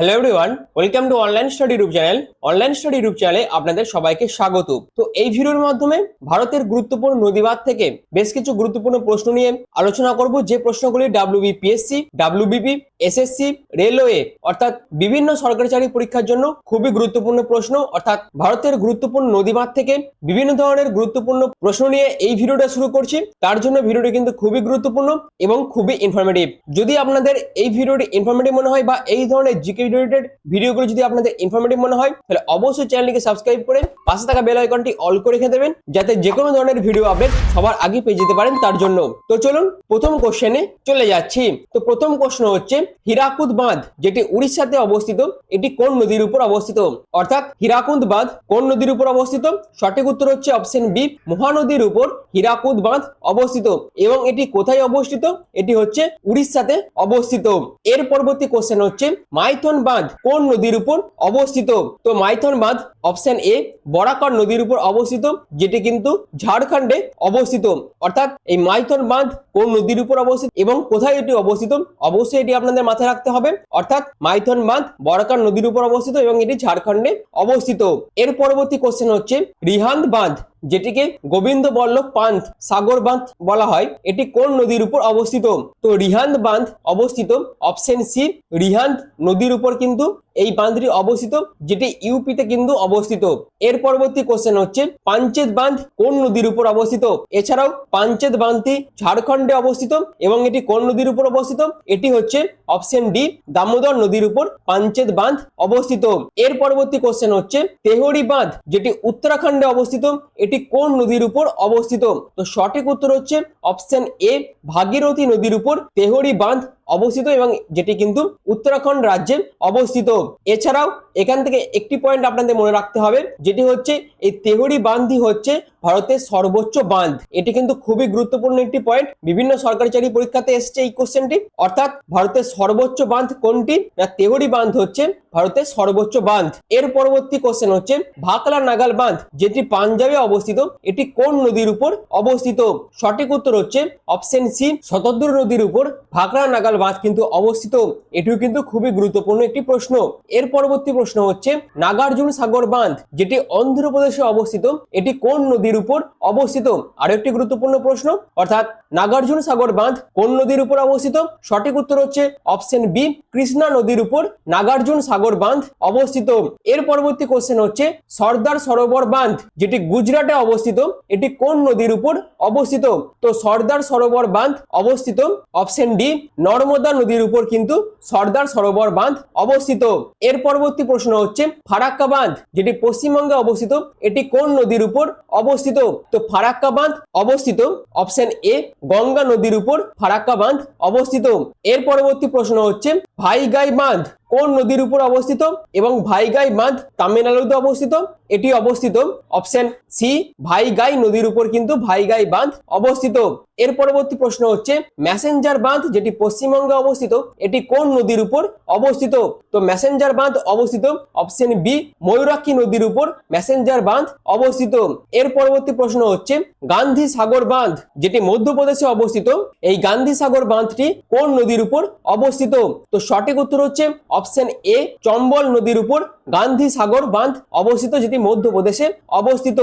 Hello everyone welcome to online study group channel online study group চ্যানেলে আপনাদের সবাইকে স্বাগত। তো এই ভিডিওর মাধ্যমে ভারতের গুরুত্বপূর্ণ নদীবাদ থেকে বেশ কিছু গুরুত্বপূর্ণ প্রশ্ন নিয়ে আলোচনা করব। যে প্রশ্নগুলি ডাব্লিউবিপিএসসি ডাব্লিউবিপি এসএসসি রেলওয়ে অর্থাৎ বিভিন্ন সরকারি চাকরি পরীক্ষার জন্য খুবই গুরুত্বপূর্ণ প্রশ্ন। অর্থাৎ ভারতের গুরুত্বপূর্ণ নদীবাদ থেকে বিভিন্ন ধরনের গুরুত্বপূর্ণ প্রশ্ন নিয়ে এই ভিডিওটা শুরু করছি। তার জন্য ভিডিওটি কিন্তু খুবই গুরুত্বপূর্ণ এবং খুবই ইনফরমেটিভ যদি আপনাদের এই ভিডিওটি ইনফরমেটিভ মনে হয় বা এই ধরনের জিকে রিলেটেড ভিডিওগুলো যদি আপনাদের ইনফরমেটিভ মনে হয়, তাহলে অবশ্যই চ্যানেলটিকে সাবস্ক্রাইব করে পাশে থাকা বেল আইকনটি অল করে রেখে দেবেন, যাতে যে কোনো ধরনের ভিডিও আপডেট সবার আগে পেয়ে যেতে পারেন তার জন্য। তো চলুন প্রথম কোশ্চেনে চলে যাচ্ছি। তো প্রথম প্রশ্ন হচ্ছে হীরাকুদ বাঁধ যেটি উড়িষ্যাতে অবস্থিত, এটি কোন নদীর উপর অবস্থিত? অর্থাৎ হীরাকুদ বাঁধ কোন নদীর উপর অবস্থিত? সঠিক উত্তর হচ্ছে অপশন বি, মহানদীর উপর হীরাকুদ বাঁধ অবস্থিত। এবং এটি কোথায় অবস্থিত? এটি হচ্ছে উড়িষ্যাতে অবস্থিত। এর পরবর্তী কোশ্চেন হচ্ছে মাইথন বাঁধ কোন নদীর উপর অবস্থিত? তো মাইথন বাঁধ অপশন এ, বরাকর নদীর উপর অবস্থিত, যেটি কিন্তু ঝাড়খণ্ডে অবস্থিত। অর্থাৎ এই মাইথন বাঁধ কোন নদীর উপর অবস্থিত এবং কোথায় এটি অবস্থিত? অবশ্যই এটি আপনাদের মাথায় রাখতে হবে। অর্থাৎ মাইথন বাঁধ বরাকার নদীর উপর অবস্থিত এবং এটি ঝাড়খণ্ডে অবস্থিত। এর পরবর্তী কোশ্চেন হচ্ছে রিহান্দ বাঁধ যেটিকে গোবিন্দ বল্লভ পান্থ, সাগর বাঁধ বলা হয়। এটি কোন নদীর উপর অবস্থিত? তো রিহান্দ বাঁধ অবস্থিত অপশন সি রিহান্দ নদীর উপর কিন্তু এই বাঁধটি অবস্থিত, যেটি ইউপিতে কিন্তু অবস্থিত। এর পরবর্তী কোশ্চেন হচ্ছে, পাঞ্চেত বাঁধ কোন নদীর উপর অবস্থিত? এছাড়াও পাঞ্চেত বাঁধটি ঝাড়খণ্ডে অবস্থিত এবং এটি কোন নদীর উপর অবস্থিত? এটি হচ্ছে অপশন ডি দামোদর নদীর উপর পাঞ্চেত বাঁধ অবস্থিত। এর পরবর্তী কোশ্চেন হচ্ছে, তেহরি বাঁধ যেটি উত্তরাখণ্ডে অবস্থিত, এটি কোন নদীর উপর অবস্থিত? তো সঠিক উত্তর হচ্ছে অপশন এ, ভাগীরথী নদীর উপর, তেহরি বাঁধ অবস্থিত এবং যেটি কিন্তু উত্তরাখণ্ড রাজ্যে অবস্থিত। এছাড়াও এখান থেকে একটি পয়েন্ট আপনাদের মনে রাখতে হবে, যেটি হচ্ছে এই তেহরি বাঁধই হচ্ছে ভারতের সর্বোচ্চ বাঁধ। এটি কিন্তু খুবই গুরুত্বপূর্ণ একটি পয়েন্ট বিভিন্ন সরকারি চাকরি পরীক্ষাতে এসছে এই কোশ্চেনটি অর্থাৎ ভারতের সর্বোচ্চ বাঁধ কোনটি? না, তেহরি বাঁধ হচ্ছে ভারতের সর্বোচ্চ বাঁধ। এর পরবর্তী কোশ্চেন হচ্ছে ভাকলা নাগাল বাঁধ, যেটি পাঞ্জাবে অবস্থিত। এটি কোন নদীর উপর অবস্থিত? সঠিক উত্তর হচ্ছে অপশন সি শতদ্র নদীর উপর ভাকলা নাগাল বাঁধ কিন্তু অবস্থিত। এটিও কিন্তু খুবই গুরুত্বপূর্ণ একটি প্রশ্ন। এর পরবর্তী প্রশ্ন হচ্ছে, নাগার্জুন সাগর বাঁধ, যেটি অন্ধ্রপ্রদেশে অবস্থিত, এটি কোন নদীর উপর অবস্থিত? আরও একটি গুরুত্বপূর্ণ প্রশ্ন, অর্থাৎ নাগার্জুন সাগর বাঁধ কোন নদীর উপর অবস্থিত? সঠিক উত্তর হচ্ছে অপশন বি, কৃষ্ণা নদীর উপর নাগার্জুন সাগর বাঁধ অবস্থিত। এর পরবর্তী কোশ্চেন হচ্ছে সর্দার সরোবর বাঁধ, যেটি গুজরাটে অবস্থিত, এটি কোন নদীর উপর অবস্থিত? তো সর্দার সরোবর বাঁধ অবস্থিত। অপশন ডি, নর্মদা নদীর উপর কিন্তু সর্দার সরোবর বাঁধ অবস্থিত। এর পরবর্তী প্রশ্ন হচ্ছে ফারাক্কা বাঁধ, যেটি পশ্চিমবঙ্গে অবস্থিত, এটি কোন নদীর উপর অবস্থিত? তো ফারাক্কা বাঁধ অবস্থিত। অপশন এ গঙ্গা নদীর উপর ফারাক্কা বাঁধ অবস্থিত। এর পরবর্তী প্রশ্ন হচ্ছে ভাইগাই বাঁধ কোন নদীর উপর অবস্থিত এবং ভাইগাই বাঁধ তামিলনাড়ুতে অবস্থিত? এটি অবস্থিত অপশন সি ভাইগাই নদীর উপর কিন্তু ভাইগাই বাঁধ অবস্থিত। এর পরবর্তী প্রশ্ন হচ্ছে, ম্যাসেঞ্জার বাঁধ যেটি পশ্চিমবঙ্গে অবস্থিত, এটি কোন নদীর উপর অবস্থিত? তো ম্যাসেঞ্জার বাঁধ অবস্থিত অপশন বি ময়ূরাক্ষী নদীর উপর ম্যাসেঞ্জার বাঁধ অবস্থিত। এর পরবর্তী প্রশ্ন হচ্ছে, গান্ধী সাগর বাঁধ যেটি মধ্যপ্রদেশে অবস্থিত, এই গান্ধী সাগর বাঁধটি কোন নদীর উপর অবস্থিত? তো সঠিক উত্তর হচ্ছে অপশন এ, চম্বল নদীর উপর গান্ধী সাগর বাঁধ অবস্থিত, যেটি মধ্যপ্রদেশে অবস্থিত।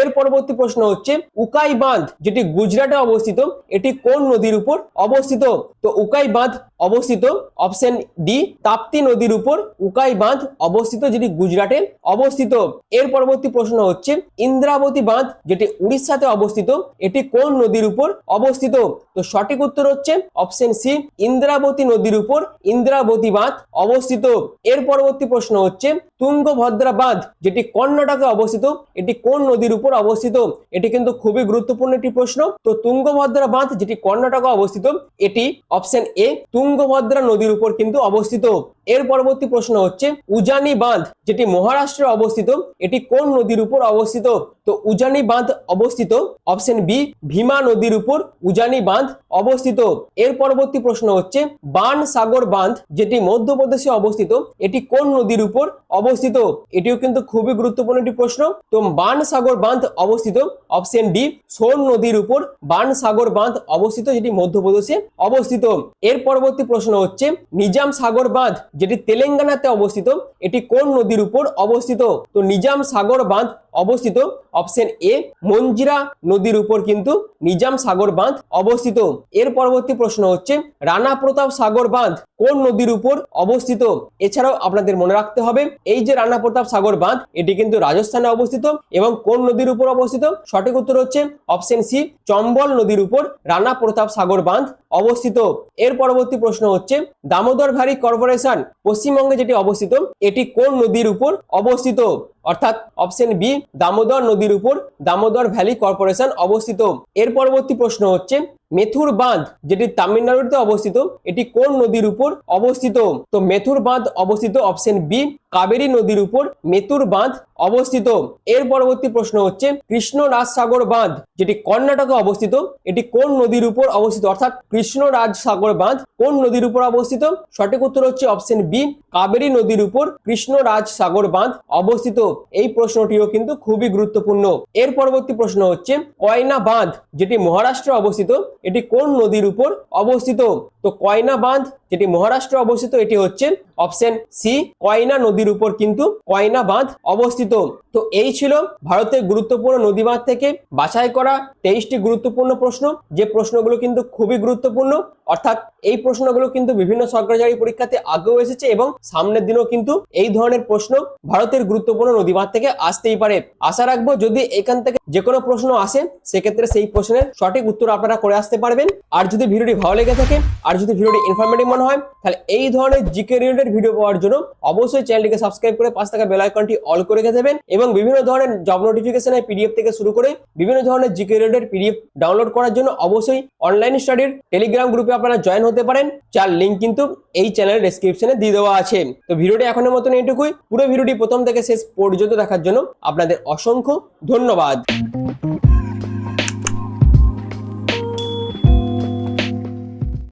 এর পরবর্তী প্রশ্ন হচ্ছে, উকাই বাঁধ, যেটি গুজরাটে অবস্থিত, এটি কোন নদীর উপর অবস্থিত? তো উকাই বাঁধ অবস্থিত, অপশন ডি, তাপ্তি নদীর উপর উকাই বাঁধ অবস্থিত, যেটি গুজরাটে অবস্থিত। এর পরবর্তী প্রশ্ন হচ্ছে, ইন্দ্রাবতী বাঁধ, যেটি উড়িষ্যাতে অবস্থিত, এটি কোন নদীর উপর অবস্থিত? তো সঠিক উত্তর হচ্ছে, অপশন সি, ইন্দ্রাবতী নদীর উপর ইন্দ্রাবতী বাঁধ অবস্থিত। এর পরবর্তী প্রশ্ন হচ্ছে তুঙ্গভদ্রা বাঁধ যেটি কর্ণাটকে অবস্থিত, এটি কোন নদীর উপর অবস্থিত? এটি কিন্তু খুবই গুরুত্বপূর্ণ একটি প্রশ্ন। তো তুঙ্গভদ্রা বাঁধ যেটি কর্ণাটকে অবস্থিত, এটি অপশন এ তুঙ্গভদ্রা নদীর উপর কিন্তু অবস্থিত। এর পরবর্তী প্রশ্ন হচ্ছে উজানি বাঁধ যেটি মহারাষ্ট্রে অবস্থিত, এটি কোন নদীর উপর অবস্থিত? তো উজানি বাঁধ অবস্থিত অপশন বি ভীমা নদীর উপর উজানি বাঁধ অবস্থিত। এর পরবর্তী প্রশ্ন হচ্ছে বান সাগর বাঁধ যেটি মধ্যপ্রদেশে অবস্থিত? এটি কোন নদীর উপর অবস্থিত? এটিও কিন্তু খুবই গুরুত্বপূর্ণ একটি প্রশ্ন। তো বান সাগর বাঁধ অবস্থিত। অপশন ডি, সোন নদীর উপর বান সাগর বাঁধ অবস্থিত, যেটি মধ্যপ্রদেশে অবস্থিত। এর পরবর্তী প্রশ্ন হচ্ছে, নিজাম সাগর বাঁধ, যেটি তেলেঙ্গানাতে অবস্থিত, এটি কোন নদীর উপর অবস্থিত? তো নিজাম সাগর বাঁধ অবস্থিত অপশন এ মঞ্জিরা নদীর উপর কিন্তু নিজাম সাগর বাঁধ অবস্থিত। এর পরবর্তী প্রশ্ন হচ্ছে, রানা প্রতাপ সাগর বাঁধ কোন নদীর উপর অবস্থিত? এছাড়াও আপনাদের মনে রাখতে হবে, এই যে রানা প্রতাপ সাগর বাঁধ, এটি কিন্তু রাজস্থানে অবস্থিত এবং কোন নদীর উপর অবস্থিত? সঠিক উত্তর হচ্ছে অপশন সি, চম্বল নদীর উপর রানা প্রতাপ সাগর বাঁধ অবস্থিত। এর পরবর্তী প্রশ্ন হচ্ছে, দামোদর ভ্যালি কর্পোরেশন পশ্চিমবঙ্গে যেটি অবস্থিত, এটি কোন নদীর উপর অবস্থিত? অর্থাৎ অপশন বি, দামোদর নদীর উপর, দামোদর ভ্যালি কর্পোরেশন অবস্থিত। এর পরবর্তী প্রশ্ন হচ্ছে মেথুর বাঁধ, যেটি তামিলনাড়ুতে অবস্থিত, এটি কোন নদীর উপর অবস্থিত? তো মেথুর বাঁধ অবস্থিত অপশন বি, কাবেরী নদীর উপর মেথুর বাঁধ অবস্থিত। এর পরবর্তী প্রশ্ন হচ্ছে কৃষ্ণ রাজসাগর বাঁধ, যেটি কর্ণাটকে অবস্থিত, এটি কোন নদীর উপর অবস্থিত? অর্থাৎ কৃষ্ণ রাজসাগর বাঁধ কোন নদীর উপর অবস্থিত? সঠিক উত্তর হচ্ছে অপশন বি, কাবেরী নদীর উপর কৃষ্ণ রাজসাগর বাঁধ অবস্থিত। এই প্রশ্নটিও কিন্তু খুবই গুরুত্বপূর্ণ। এর পরবর্তী প্রশ্ন হচ্ছে, কয়না বাঁধ, যেটি মহারাষ্ট্রে অবস্থিত এটি কোন নদীর উপর অবস্থিত? তো কয়না বাঁধ যেটি মহারাষ্ট্রে অবস্থিত, এটি হচ্ছে অপশন সি কয়না নদীর উপর কিন্তু কয়না বাঁধ অবস্থিত। তো এই ছিল ভারতের গুরুত্বপূর্ণ নদী বাঁধ থেকে বাছাই করা তেইশটি গুরুত্বপূর্ণ প্রশ্ন। যে প্রশ্নগুলো কিন্তু খুবই গুরুত্বপূর্ণ, অর্থাৎ এই প্রশ্নগুলো কিন্তু বিভিন্ন সরকারি পরীক্ষাতে আগেও এসেছে এবং সামনের দিনেও কিন্তু এই ধরনের প্রশ্ন ভারতের গুরুত্বপূর্ণ নদী বাঁধ থেকে আসতেই পারে। আশা রাখব যদি এখান থেকে যে কোনো প্রশ্ন আসে, সেক্ষেত্রে সেই প্রশ্নের সঠিক উত্তর আপনারা করে আসতে পারবেন। আর যদি ভিডিওটি ভালো লেগে থাকে আর যদি ভিডিওটি ইনফরমেটিভ মনে হয়, তাহলে এই ধরনের জিকে রিলেটেড ভিডিও পাওয়ার জন্য অবশ্যই চ্যানেলটিকে সাবস্ক্রাইব করে পাঁচ টাকা বেল আইকনটি অল করে রেখে দেবেন এবং বিভিন্ন ধরনের জব নোটিফিকেশনের পিডিএফ থেকে শুরু করে বিভিন্ন ধরনের জিকে রিলেটেড পিডিএফ ডাউনলোড করার জন্য অবশ্যই অনলাইন স্টাডির টেলিগ্রাম গ্রুপে আপনারা জয়েন হতে পারেন, যার লিঙ্ক কিন্তু এই চ্যানেলের ডেসক্রিপশনে দিয়ে দেওয়া আছে। তো ভিডিওটি এখনের মতন এইটুকুই। পুরো ভিডিওটি প্রথম থেকে শেষ পর্যন্ত দেখার জন্য আপনাদের অসংখ্য ধন্যবাদ।